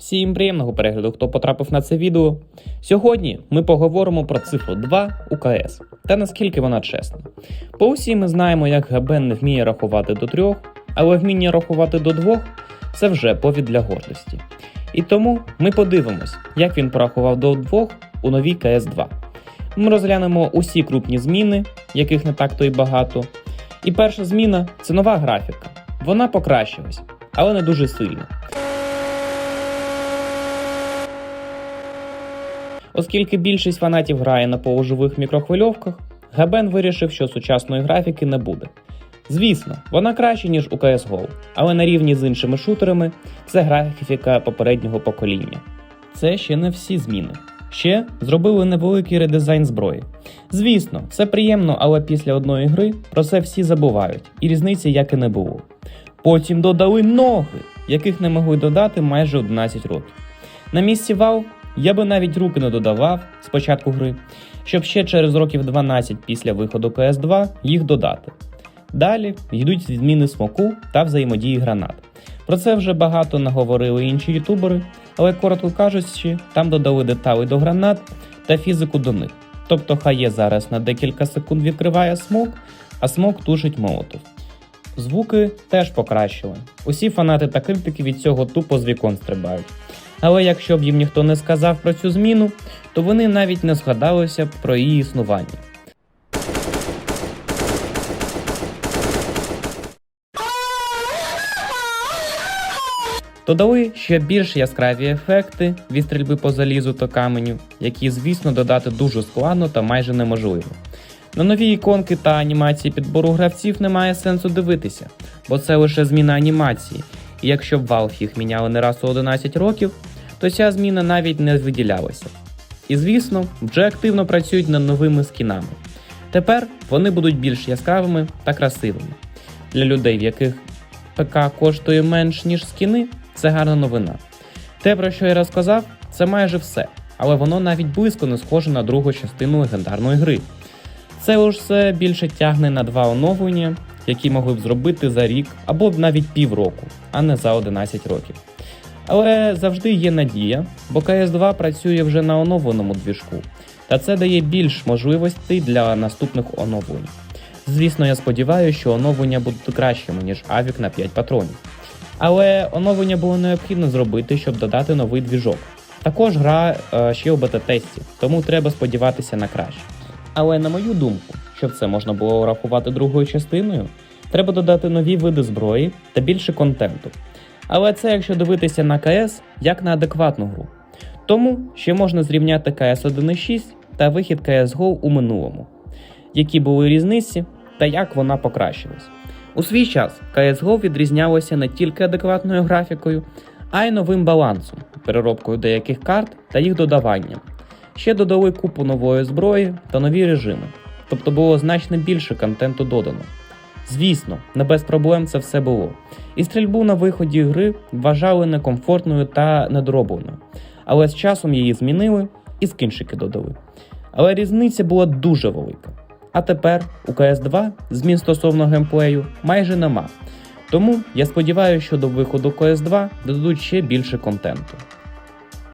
Всім приємного перегляду, хто потрапив на це відео. Сьогодні ми поговоримо про цифру 2 у КС та наскільки вона чесна. По усі ми знаємо, як Габен не вміє рахувати до трьох, але вміння рахувати до двох це вже повід для гордості. І тому ми подивимось, як він порахував до двох у новій КС 2. Ми розглянемо усі крупні зміни, яких не так то й багато. І перша зміна це нова графіка. Вона покращилась, але не дуже сильно. Оскільки більшість фанатів грає на полуживих мікрохвильовках, Габен вирішив, що сучасної графіки не буде. Звісно, вона краще, ніж у CSGO, але на рівні з іншими шутерами це графіка попереднього покоління. Це ще не всі зміни. Ще зробили невеликий редизайн зброї. Звісно, це приємно, але після одної гри про це всі забувають, і різниці як і не було. Потім додали ноги, яких не могли додати майже 11 років. На місці Valve я би навіть руки не додавав з початку гри, щоб ще через років 12 після виходу CS2 їх додати. Далі йдуть зміни смоку та взаємодії гранат. Про це вже багато наговорили інші ютубери, але коротко кажучи, там додали деталі до гранат та фізику до них. Тобто хає зараз на декілька секунд відкриває смок, а смок тушить молотов. Звуки теж покращили. Усі фанати та критики від цього тупо з вікон стрибають. Але якщо б їм ніхто не сказав про цю зміну, то вони навіть не згадалися б про її існування. Додали ще більш яскраві ефекти від стрільби по залізу та каменю, які, звісно, додати дуже складно та майже неможливо. На нові іконки та анімації підбору гравців немає сенсу дивитися, бо це лише зміна анімації, і якщо б Valve їх міняли не раз у 11 років, то ця зміна навіть не виділялася. І звісно, вже активно працюють над новими скінами. Тепер вони будуть більш яскравими та красивими. Для людей, в яких ПК коштує менш ніж скіни, це гарна новина. Те, про що я розказав, це майже все, але воно навіть близько не схоже на другу частину легендарної гри. Це уж все більше тягне на два оновлення, які могли б зробити за рік або навіть півроку, а не за 11 років. Але завжди є надія, бо CS2 працює вже на оновленому двіжку, та це дає більш можливостей для наступних оновлень. Звісно, я сподіваюся, що оновлення будуть кращими, ніж Авік на 5 патронів. Але оновлення було необхідно зробити, щоб додати новий двіжок. Також гра е, ще у бета-тесті, тому треба сподіватися на краще. Але на мою думку, щоб це можна було рахувати другою частиною, треба додати нові види зброї та більше контенту. Але це якщо дивитися на КС як на адекватну гру. Тому ще можна зрівняти КС 1.6 та вихід CSGO у минулому, які були різниці та як вона покращилась. У свій час CSGO відрізнялося не тільки адекватною графікою, а й новим балансом, переробкою деяких карт та їх додаванням. Ще додали купу нової зброї та нові режими, тобто було значно більше контенту додано. Звісно, не без проблем це все було. І стрільбу на виході гри вважали некомфортною та недоробленою. Але з часом її змінили і скінчики додали. Але різниця була дуже велика. А тепер у CS2 змін стосовно геймплею майже нема. Тому я сподіваюся, що до виходу CS2 додадуть ще більше контенту.